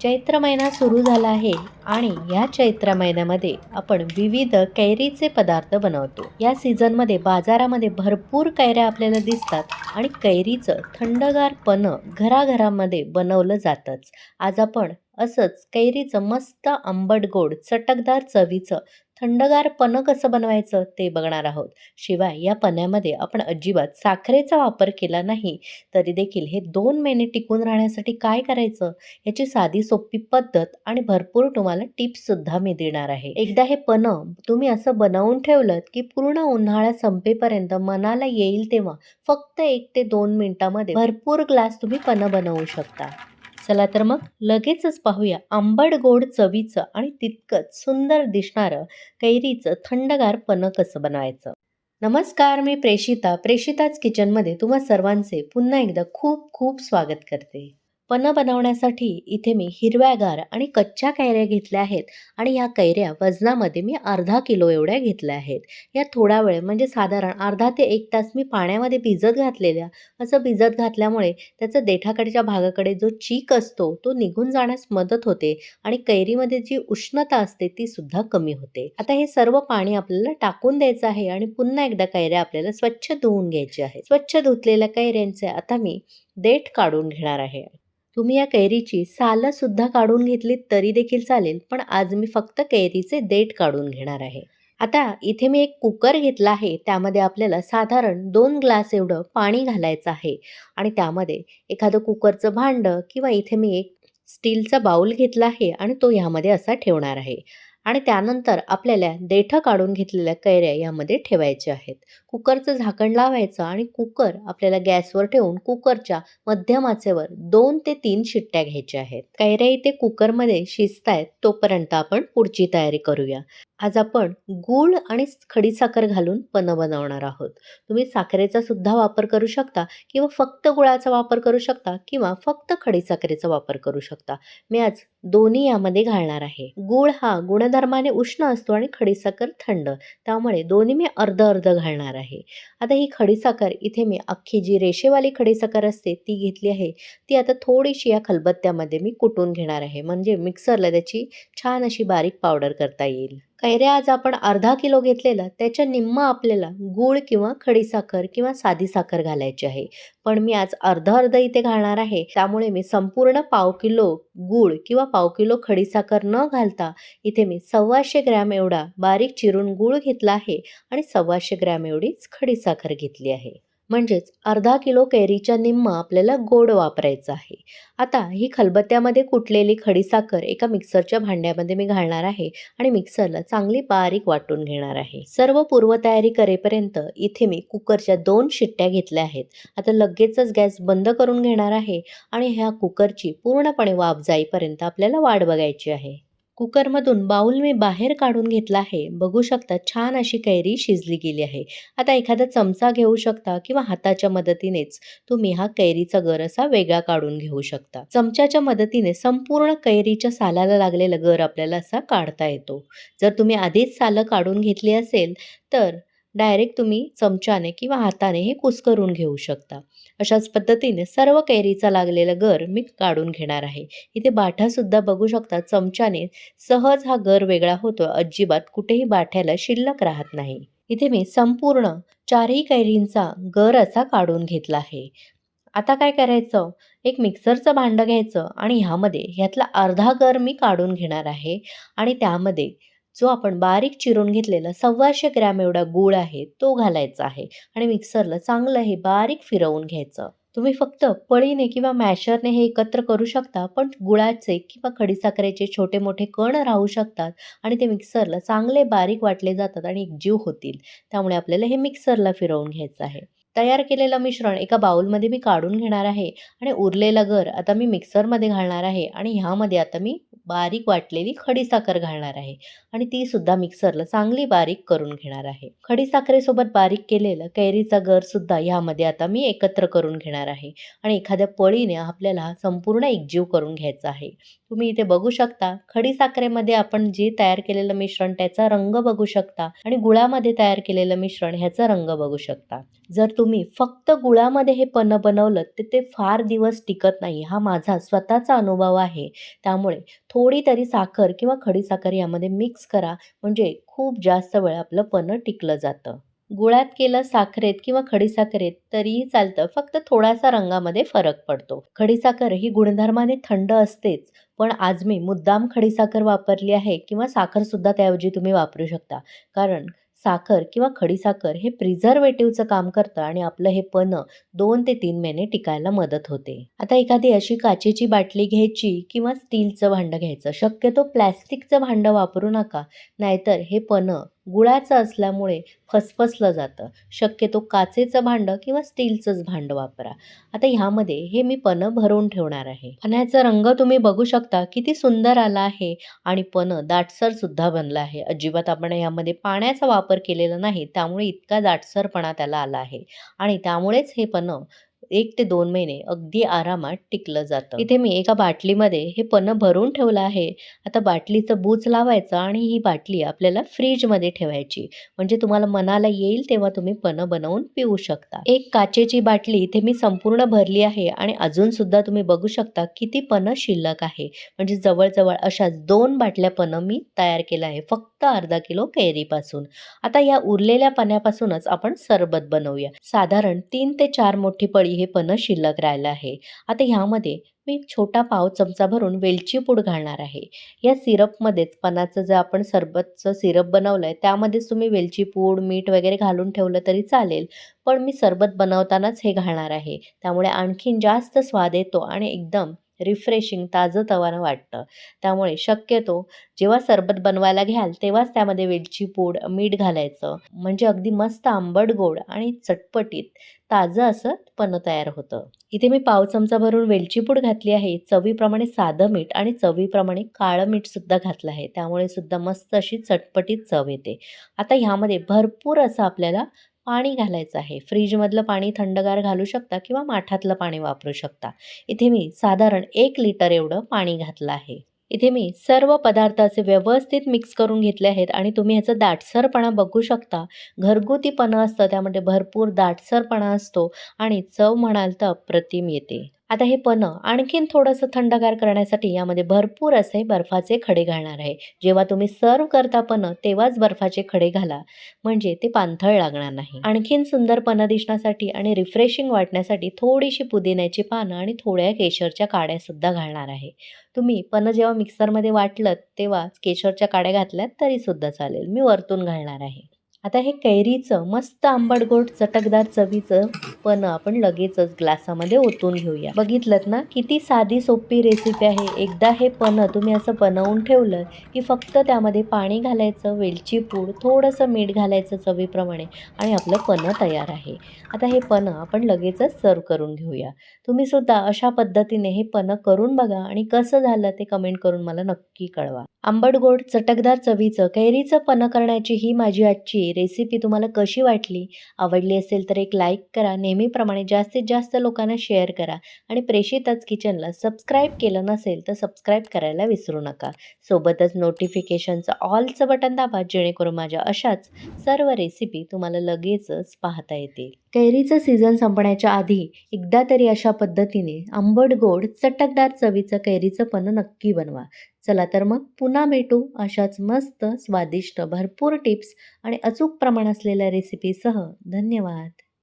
चैत्र महिना सुरू झाला आहे आणि या चैत्र महिन्यामध्ये आपण विविध कैरीचे पदार्थ बनवतो. या सीझनमध्ये बाजारामध्ये भरपूर कैऱ्या आपल्याला दिसतात आणि कैरीचं थंडगारपणं घराघरामध्ये बनवलं जातंच. आज आपण असंच कैरीचं मस्त आंबट गोड चटकदार चवीचं थंडगार पनं कसं बनवायचं ते बघणार आहोत. शिवाय या पण्यामध्ये आपण अजिबात साखरेचा वापर केला नाही तरी देखील हे दोन महिने टिकून राहण्यासाठी काय करायचं? याची साधी सोपी पद्धत आणि भरपूर तुम्हाला टिप्स सुद्धा मी देणार आहे. एकदा हे पन तुम्ही असं बनवून ठेवलं की पूर्ण उन्हाळा संपेपर्यंत मनाला येईल तेव्हा फक्त एक ते दोन मिनिटामध्ये भरपूर ग्लास तुम्ही पन बनवू शकता. चला तर मग लगेचच पाहूया आंबट गोड चवीचं आणि तितकंच सुंदर दिसणारं कैरीचं थंडगार पणं कसं बनवायचं. नमस्कार मी प्रेषिता प्रेषिताच किचनमध्ये तुम्हा सर्वांचे पुन्हा एकदा खूप खूप स्वागत करते. पन बनवण्यासाठी इथे मी हिरव्यागार आणि कच्च्या कैऱ्या घेतल्या आहेत. आणि ह्या कैऱ्या वजनामध्ये मी अर्धा किलो एवढ्या घेतल्या आहेत. या थोडा वेळ म्हणजे साधारण अर्धा ते एक तास मी पाण्यामध्ये भिजत घातलेल्या असं भिजत घातल्यामुळे त्याचा देठाकडच्या भागाकडे जो चीक असतो तो निघून जाण्यास मदत होते आणि कैरीमध्ये जी उष्णता असते ती सुद्धा कमी होते. आता हे सर्व पाणी आपल्याला टाकून द्यायचं आहे आणि पुन्हा एकदा कैऱ्या आपल्याला स्वच्छ धुवून घ्यायची आहे. स्वच्छ धुतलेल्या कैऱ्यांचे आता मी देठ काढून घेणार आहे. तुम्ही या कैरीची सालंसुद्धा काढून घेतलीत तरी देखील चालेल पण आज मी फक्त कैरीचे देठ काढून घेणार आहे. आता इथे मी एक कुकर घेतला आहे त्यामध्ये आपल्याला साधारण दोन ग्लास एवढं पाणी घालायचं आहे आणि त्यामध्ये एखादं कुकरचं भांडं किंवा इथे मी एक स्टीलचा बाऊल घेतला आहे आणि तो ह्यामध्ये असा ठेवणार आहे. आणि त्यानंतर आपल्याला देठं काढून घेतलेल्या कैऱ्या यामध्ये ठेवायच्या आहेत. कुकरचं झाकण लावायचं आणि कुकर आपल्याला गॅसवर ठेवून कुकरच्या मध्यम आचेवर दोन ते तीन शिट्ट्या घ्यायच्या आहेत. कैऱ्या इथे कुकरमध्ये शिजतायत तोपर्यंत आपण पुढची तयारी करूया. आज आपण गूळ आणि खडीसाखर घालून पणं बनवणार आहोत. तुम्ही साखरेचा सुद्धा वापर करू शकता किंवा फक्त गुळाचा वापर करू शकता किंवा फक्त खडीसाखरेचा वापर करू शकता. मी आज दोन्ही यामध्ये घालणार आहे. गूळ हा गुणधर्माने उष्ण असतो आणि खडीसाखर थंड. त्यामुळे दोन्ही मी अर्ध अर्ध घालणार आहे. आता ही खडीसाखर इथे मी अख्खी जी रेषेवाली खडीसाखर असते ती घेतली आहे. ती आता थोडीशी या खलबत्त्यामध्ये मी कुटून घेणार आहे. म्हणजे मिक्सरला त्याची छान अशी बारीक पावडर करता येईल. कैऱ्या आज आपण अर्धा किलो घेतलेलं त्याच्या निम्म आपल्याला गूळ किंवा खडीसाखर किंवा साधी साखर घालायची आहे. पण मी आज अर्ध अर्ध इथे घालणार आहे. त्यामुळे मी संपूर्ण पाव किलो गूळ किंवा पाव किलो खडीसाखर न घालता इथे मी सव्वाशे ग्रॅम एवढा बारीक चिरून गूळ घेतला आहे आणि सव्वाशे ग्रॅम एवढीच खडीसाखर घेतली आहे. म्हणजेच अर्धा किलो कैरीच्या निम्म आपल्याला गोड वापरायचं आहे. आता ही खलबत्त्यामध्ये कुटलेली खडीसाखर एका मिक्सरच्या भांड्यामध्ये मी घालणार आहे आणि मिक्सरला चांगली बारीक वाटून घेणार आहे. सर्व पूर्वतयारी करेपर्यंत इथे मी कुकरच्या दोन शिट्ट्या घेतल्या आहेत. आता लगेचच गॅस बंद करून घेणार आहे आणि ह्या कुकरची पूर्णपणे वाफ जाईपर्यंत आपल्याला वाट बघायची आहे. कुकरमधून बाऊल मी बाहेर काढून घेतला आहे. बघू शकता छान अशी कैरी शिजली गेली आहे. आता एखादा चमचा घेऊ शकता किंवा हाताच्या मदतीनेच तुम्ही हा कैरीचा गर असा वेगळा काढून घेऊ शकता. चमच्याच्या मदतीने संपूर्ण कैरीच्या सालाला लागलेला गर आपल्याला असा काढता येतो. जर तुम्ही आधीच सालं काढून घेतली असेल तर डायरेक्ट तुम्ही चमच्याने किंवा हाताने हे कुस्करून घेऊ शकता. अशाच पद्धतीने सर्व कैरीचा लागलेला गर मी काढून घेणार आहे. इथे बाठासुद्धा बघू शकता चमच्याने सहज हा गर वेगळा होतो. अजिबात कुठेही बाठ्याला शिल्लक राहत नाही. इथे मी संपूर्ण चारही कैरींचा गर असा काढून घेतला आहे. आता काय करायचं? एक मिक्सरचं भांडं घ्यायचं आणि ह्यामध्ये ह्यातला अर्धा गर मी काढून घेणार आहे आणि त्यामध्ये जो आपण बारीक चिरून घेतलेला सव्वाशे ग्रॅम एवढा गूळ आहे तो घालायचा आहे आणि मिक्सरला चांगलं हे बारीक फिरवून घ्यायचं. तुम्ही फक्त पळीने किंवा मॅशरने हे एकत्र करू शकता पण गुळाचे किंवा खडीसाखरेचे छोटे मोठे कण राहू शकतात आणि ते मिक्सरला चांगले बारीक वाटले जातात आणि एकजीव होतील. त्यामुळे आपल्याला हे मिक्सरला फिरवून घ्यायचं आहे. तयार केलेलं मिश्रण एका बाउलमध्ये मी काढून घेणार आहे आणि उरलेलं गर आता मी मिक्सरमध्ये घालणार आहे आणि ह्यामध्ये आता मी बारीक वाटलेली खडीसाखर घालणार आहे आणि ती सुद्धा मिक्सरला चांगली बारीक करून घेणार आहे. खडीसाखरेसोबत बारीक केलेलं कैरीचा गर सुद्धा ह्यामध्ये आता मी एकत्र करून घेणार आहे आणि एखाद्या पळीने आपल्याला संपूर्ण एकजीव करून घ्यायचा आहे. तुम्ही इथे बघू शकता खडीसाखरेमध्ये आपण जे तयार केलेलं मिश्रण त्याचा रंग बघू शकता आणि गुळामध्ये तयार केलेलं मिश्रण ह्याचा रंग बघू शकता. जर तुम्ही फक्त गुळामध्ये हे पन्न बनवलं तर ते फार दिवस टिकत नाही. हा माझा स्वतःचा अनुभव आहे. त्यामुळे थोडी तरी साखर किंवा खडीसाखर यामध्ये मिक्स करा. म्हणजे खूप जास्त वेळ आपलं पन्ह टिकलं जातं. गुळात केलं साखरेत किंवा खडीसाखरेत तरीही चालतं. फक्त थोडासा रंगामध्ये फरक पडतो. खडीसाखर ही गुणधर्माने थंड असतेच. पण आज मी मुद्दाम खडीसाखर वापरली आहे किंवा साखरसुद्धा त्याऐवजी तुम्ही वापरू शकता. कारण साखर किंवा खडीसाखर हे प्रिझर्वेटिव्हचं काम करतं आणि आपलं हे पन्ह दोन ते तीन महिने टिकायला मदत होते. आता एखादी अशी काचेची बाटली घ्यायची किंवा स्टीलचं भांडं घ्यायचं. शक्यतो प्लॅस्टिकचं भांडं वापरू नका. नाहीतर हे पन्ह गुळाचं असल्यामुळे फसफसलं जातं. शक्यतो काचेचं भांडं किंवा स्टीलचंच भांडं वापरा. आता ह्यामध्ये हे मी पनं भरून ठेवणार आहे. पन्ह्याचा रंग तुम्ही बघू शकता किती सुंदर आला आहे आणि पनं दाटसर सुद्धा बनलं आहे. अजिबात आपण यामध्ये पाण्याचा वापर केलेला नाही त्यामुळे इतका दाटसरपणा त्याला आला आहे. आणि त्यामुळेच हे पनं एक ते दोन महिने अगदी आरामात टिकलं जातं. इथे मी एका बाटलीमध्ये हे पन्ह भरून ठेवलं आहे. आता बाटलीचं बूच लावायचं आणि ही बाटली आपल्याला फ्रीजमध्ये ठेवायची. म्हणजे तुम्हाला मनाला येईल तेव्हा तुम्ही पन बनवून पिऊ शकता. एक काचेची बाटली इथे मी संपूर्ण भरली आहे आणि अजून सुद्धा तुम्ही बघू शकता किती पन शिल्लक आहे. म्हणजे जवळजवळ अशाच दोन बाटल्या पन मी तयार केला आहे. फक्त अर्धा किलो कैरीपासून. आता या उरलेल्या पाण्यापासूनच आपण सरबत बनवूया. साधारण तीन ते चार मोठी पळी हे पन्ह शिल्लक राहिलं आहे. आता ह्यामध्ये मी छोटा पाव चमचा भरून वेलची पूड घालणार आहे. या सिरपमध्येच पनाचं जे आपण सरबतचं सिरप बनवलं आहे त्यामध्येच तुम्ही वेलची पूड मीठ वगैरे घालून ठेवलं तरी चालेल. पण मी सरबत बनवतानाच हे घालणार आहे. त्यामुळे आणखीन जास्त स्वाद येतो आणि एकदम रिफ्रेशिंग ताजंतवानं वाटतं. त्यामुळे शक्यतो जेव्हा सरबत बनवायला घ्याल तेव्हाच त्यामध्ये वेलची पूड मीठ घालायचं. म्हणजे अगदी मस्त आंबट गोड आणि चटपटीत ताजं असं पन्ह तयार होतं. इथे मी पाव चमचा भरून वेलची पूड घातली आहे. चवीप्रमाणे साधं मीठ आणि चवीप्रमाणे काळं मीठसुद्धा घातलं आहे. त्यामुळे सुद्धा मस्त अशी चटपटीत चव येते. आता ह्यामध्ये भरपूर असं आपल्याला पाणी घालायचं आहे. फ्रीजमधलं पाणी थंडगार घालू शकता किंवा माठातलं पाणी वापरू शकता. इथे मी साधारण एक लिटर एवढं पाणी घातलं आहे. इथे मी सर्व पदार्थ असे व्यवस्थित मिक्स करून घेतले आहेत आणि तुम्ही ह्याचा दाटसरपणा बघू शकता. घरगुतीपणा असतं त्यामध्ये भरपूर दाटसरपणा असतो आणि चव म्हणाल तर अप्रतिम येते. आता हे पन आणखीन थोडंसं थंडगार करण्यासाठी यामध्ये भरपूर असे बर्फाचे खडे घालणार आहे. जेव्हा तुम्ही सर्व करता पन तेव्हाच बर्फाचे खडे घाला. म्हणजे ते पाणथळ लागणार नाही. आणखीन सुंदर पन दिसण्यासाठी आणि रिफ्रेशिंग वाटण्यासाठी थोडीशी पुदिन्याची पानं आणि थोड्या केशरच्या काड्या सुद्धा घालणार आहे. तुम्ही पन जेव्हा मिक्सरमध्ये वाटलं तेव्हा केशरच्या काड्या घातल्यात तरीसुद्धा चालेल. मी वरतून घालणार आहे. आता हे कैरीचं मस्त आंबट गोट चटकदार चवीचं पण आपण लगेचच ग्लासामध्ये ओतून घेऊया. बघितलं ना? किती साधी सोपी रेसिपी आहे. एकदा हे पन्ह तुम्ही असं बनवून ठेवलं की फक्त त्यामध्ये पाणी घालायचं वेलची पूड थोडंसं मीठ घालायचं चवीप्रमाणे आणि आपलं पन्ह तयार आहे. आता हे पन्ह आपण लगेचच सर्व करून घेऊया. तुम्ही सुद्धा अशा पद्धतीने हे पन्ह करून बघा आणि कसं झालं ते कमेंट करून मला नक्की कळवा. आंबट गोड चटकदार चवीचं कैरीचं पन्ह करण्याची ही माझी आजची रेसिपी तुम्हाला कशी वाटली आवडली असेल तर एक लाईक करा नेहमीप्रमाणे जास्तीत जास्त लोकांना शेअर करा आणि प्रेषितच किचनला सबस्क्राईब केलं नसेल तर सबस्क्राईब करायला विसरू नका. सोबतच नोटिफिकेशनचं ऑलचं बटन दाबा जेणेकरून माझ्या अशाच सर्व रेसिपी तुम्हाला लगेचच पाहता येतील. कैरीचं सीझन संपण्याच्या आधी एकदा तरी अशा पद्धतीने आंबट गोड चटकदार चवीचं कैरीचं पन्ह नक्की बनवा. चला तर मग पुन्हा भेटू अशाच मस्त स्वादिष्ट भरपूर टिप्स आणि अचूक प्रमाण असलेल्या रेसिपीसह धन्यवाद.